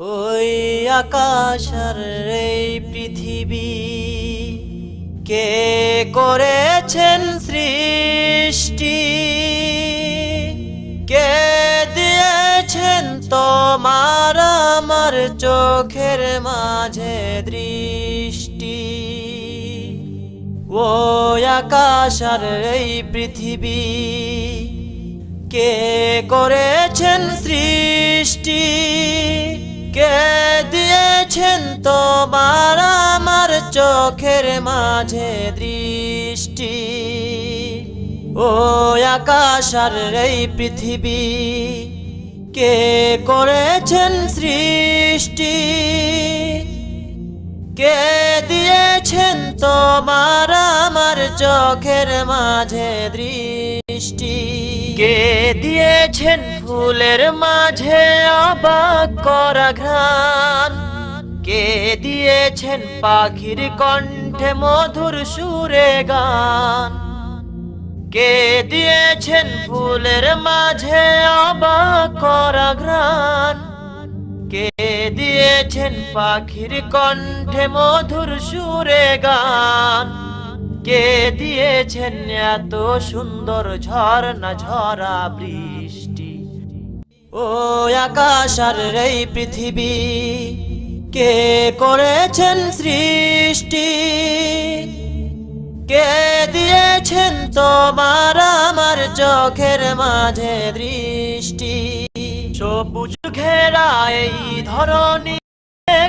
ওই আকাশ আর এই পৃথিবী কে করেছেন সৃষ্টি? কে দিয়েছেন তোমার আমার চোখের মাঝে দৃষ্টি? ও আকাশ আর এই পৃথিবী কে করেছেন সৃষ্টি? কে দিয়েছেন তোমার আমার চোখের মাঝে দৃষ্টি? ও আকাশ আর এই পৃথিবী, কে করেছেন সৃষ্টি? কে দিয়েছেন তোমার আমার চোখের মাঝে দৃষ্টি? কে দিয়েছেন ফুলের মাঝে অবাক করা ঘ্রাণ কে দিয়েছেন পাখির কণ্ঠে মধুর সুরে গান? কে দিয়েছেন ফুলের মাঝে অবাক করা ঘ্রাণ কে দিয়েছেন পাখির কণ্ঠে মধুর সুরে গান? কে দিয়েছেন এত সুন্দর ঝর্ণা ঝরা বৃষ্টি? ও আকাশ আর এই পৃথিবী, কে করেছেন সৃষ্টি? কে দিয়েছেন তোমার আমার চোখের মাঝে দৃষ্টি? সবুজ ঘেরা এই ধরনী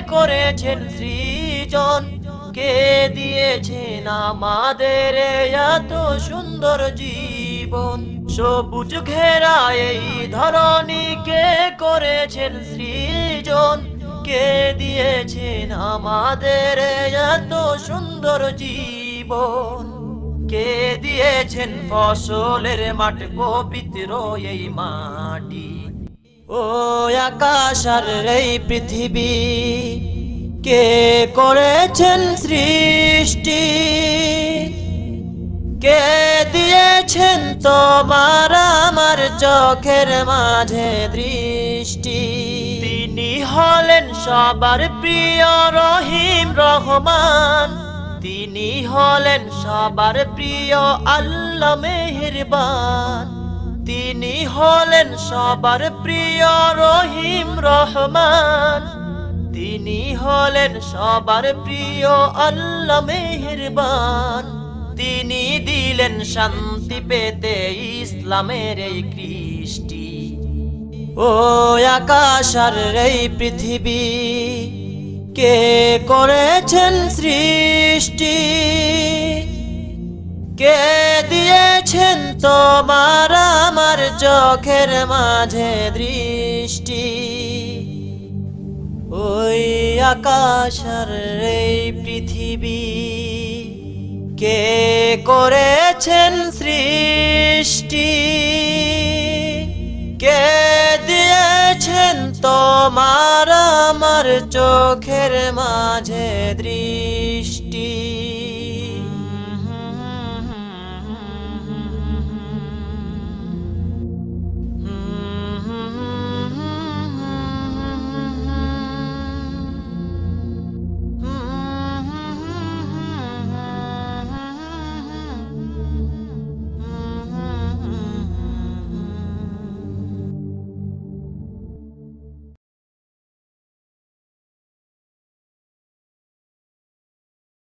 করেছেন সৃজন? কে দিয়েছেন আমাদের এত সুন্দর জীবন? সবুজ ঘেরা এই ধরনী কে করেছেন সৃজন? কে দিয়েছেন আমাদের এত সুন্দর জীবন? কে দিয়েছেন ফসলের মাঠ, পবিত্র এই মাটি? ও আকাশ আর এই পৃথিবী, কে করেছেন সৃষ্টি? কে দিয়েছেন তোমার আমার চোখের মাঝে দৃষ্টি। তিনি হলেন সবার প্রিয় রহিম রহমান। তিনি হলেন সবার প্রিয় আল্লাহ মেহেরবান। তিনি হলেন সবার প্রিয় রহিম রহমান। তিনি হলেন সবার প্রিয় আল্লাহ মেহেরবান। তিনি দিলেন শান্তি পেতে ইসলামের এই কৃষ্টি। ও আকাশ আর এই পৃথিবী, কে করেছেন সৃষ্টি? কে দিয়েছেন তোমার আমার চোখের মাঝে দৃষ্টি? ওই আকাশ আর এই পৃথিবী কে করেছেন সৃষ্টি? কে দিয়েছেন তোমার আমার চোখের মাঝে দৃষ্টি?